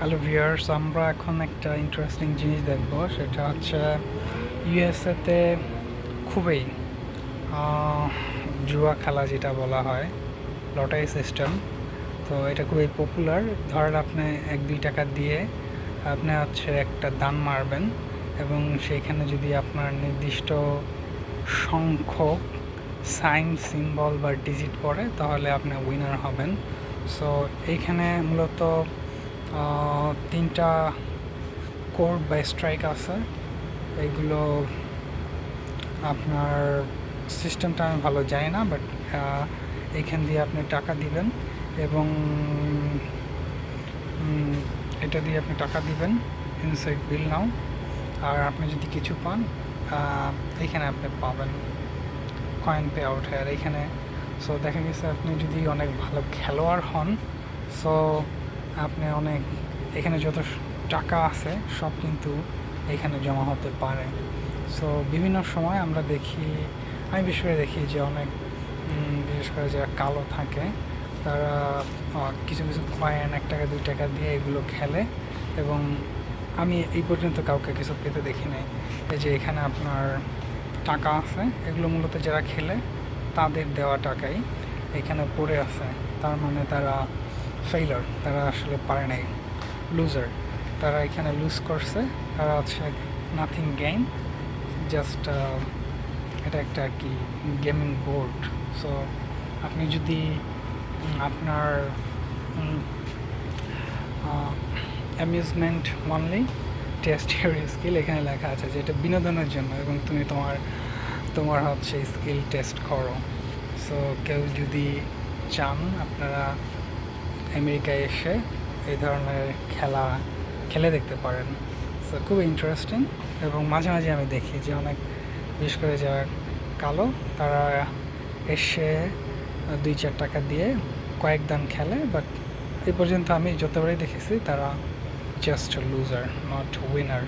Hello viewers আমরা এখন একটা ইন্টারেস্টিং জিনিস দেখব, সেটা হচ্ছে ইউএসএতে খুবই জুয়া খেলা যেটা বলা হয়, লটারি সিস্টেম তো এটা খুবই পপুলার ধরেন আপনি এক, দুই টাকা দিয়ে আপনি হচ্ছে একটা দান মারবেন এবং সেইখানে যদি আপনার নির্দিষ্ট সংখ্যক সাইন সিম্বল বা ডিজিট পড়ে, তাহলে আপনি উইনার হবেন। সো এইখানে মূলত তিনটা কোর্ট বা স্ট্রাইক আছে। এইগুলো আপনার সিস্টেমটা আমি ভালো জানি না বাট এইখান দিয়ে আপনি টাকা দিবেন এবং এটা দিয়ে আপনি টাকা দিবেন ইনসাইড বিল নাও আর আপনি যদি কিছু পান আহ, এইখানে আপনি পাবেন কয়েন পে আউট হয় আর এইখানে সো দেখা গেছে আপনি যদি অনেক ভালো খেলোয়াড় হন সো আপনি অনেক, এখানে যত টাকা আছে, সব কিন্তু এখানে জমা হতে পারে। সো বিভিন্ন সময় আমরা দেখি, আমি বিশেষ করে দেখি যে অনেক বিশেষ করে যারা কালো থাকে, তারা কিছু কিছু কয়েন এক টাকা, দুই টাকা দিয়ে এগুলো খেলে এবং আমি এই পর্যন্ত কাউকে কিছু পেতে দেখি নাই। এই যে এখানে আপনার টাকা আছে, এগুলো মূলত যারা খেলে, তাদের দেওয়া টাকাই এখানে পড়ে আছে। তার মানে তারা ফেইলার তারা আসলে পারে নাই। লুজার তারা এখানে লুজ করছে। তারা হচ্ছে নাথিং গেইন জাস্ট এটা একটা আর কি গেমিং বোর্ড সো আপনি যদি আপনার amusement only test your skill এখানে লেখা আছে যে এটা বিনোদনের জন্য এবং তুমি তোমার তোমার হচ্ছে স্কিল টেস্ট করো। সো কেউ যদি চান আপনারা আমেরিকায় এসে এই ধরনের খেলা খেলে দেখতে পারেন। সো খুব ইন্টারেস্টিং এবং মাঝে মাঝে আমি দেখি যে অনেক, বিশেষ করে যারা কালো, তারা এসে দুই চার টাকা দিয়ে কয়েক দান খেলে বাট এই পর্যন্ত আমি যতবারই দেখেছি তারা জাস্ট লুজার নট উইনার